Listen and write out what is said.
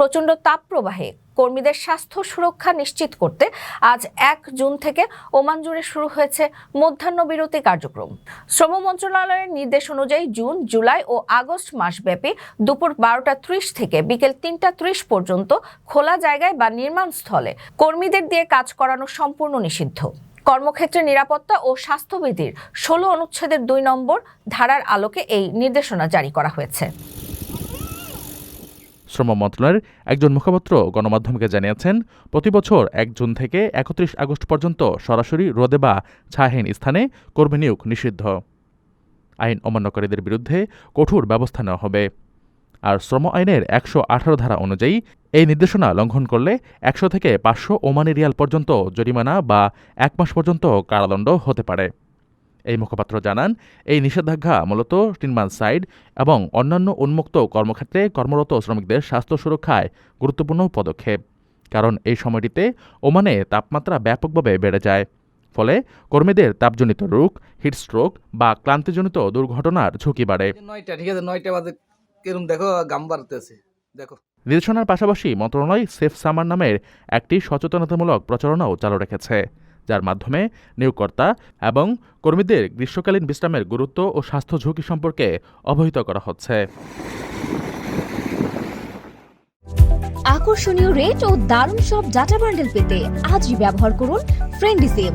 প্রচণ্ড তাপ প্রবাহে কর্মীদের স্বাস্থ্য সুরক্ষা নিশ্চিত করতে আজ এক জুন থেকে ওমান জুড়ে শুরু হয়েছে মধ্যাহ্ন বিরতি কার্যক্রম। শ্রম মন্ত্রণালয়ের নির্দেশ অনুযায়ী জুন, জুলাই ও আগস্ট মাসব্যাপী দুপুর বারোটা ত্রিশ থেকে বিকেল তিনটা ত্রিশ পর্যন্ত খোলা জায়গায় বা নির্মাণ স্থলে কর্মীদের দিয়ে কাজ করানো সম্পূর্ণ নিষিদ্ধ। কর্মক্ষেত্রে নিরাপত্তা ও স্বাস্থ্যবিধির ষোলো অনুচ্ছেদের দুই নম্বর ধারার আলোকে এই নির্দেশনা জারি করা হয়েছে। শ্রম মন্ত্রণালয়ের একজন মুখপাত্র গণমাধ্যমকে জানিয়েছেন, প্রতি বছর এক জুন থেকে একত্রিশ আগস্ট পর্যন্ত সরাসরি রোদে বা ছায়াহীন স্থানে কর্মী নিয়োগ নিষিদ্ধ। আইন অমান্যকারীদের বিরুদ্ধে কঠোর ব্যবস্থা নেওয়া হবে। আর শ্রম আইনের একশো আঠারো ধারা অনুযায়ী এই নির্দেশনা লঙ্ঘন করলে একশো থেকে পাঁচশো ওমানি রিয়াল পর্যন্ত জরিমানা বা এক মাস পর্যন্ত কারাদণ্ড হতে পারে। এই মুখপাত্র জানান এই নিষেধাজ্ঞা মূলত নির্মাণ সাইড এবং অন্যান্য উন্মুক্ত কর্মক্ষেত্রে কর্মরত শ্রমিকদের স্বাস্থ্য সুরক্ষায় গুরুত্বপূর্ণ পদক্ষেপ কারণ এই সময়টিতে ওমানে তাপমাত্রা ব্যাপকভাবে বেড়ে যায়। ফলে কর্মীদের তাপজনিত রোগ হিটস্ট্রোক বা ক্লান্তিজনিত দুর্ঘটনার ঝুঁকি বাড়ে। নয়টা ঠিক আছে নয়টা বাজে কিরম দেখো গাম বাড়তেছে দেখো। নির্দেশনার পাশাপাশি মন্ত্রণালয় সেফ সামার নামের একটি সচেতনতামূলক প্রচারণাও চালু রেখেছে। যার মাধ্যমে নিয়োগকর্তা এবং কর্মীদের গ্রীষ্মকালীন বিশ্রামের গুরুত্ব ও স্বাস্থ্য ঝুঁকি সম্পর্কে অবহিত করা হচ্ছে। আকর্ষণীয় রেট ও দারুণ সব ডাটা বান্ডেল পেতে আজই ব্যবহার করুন ফ্রেন্ডি সিম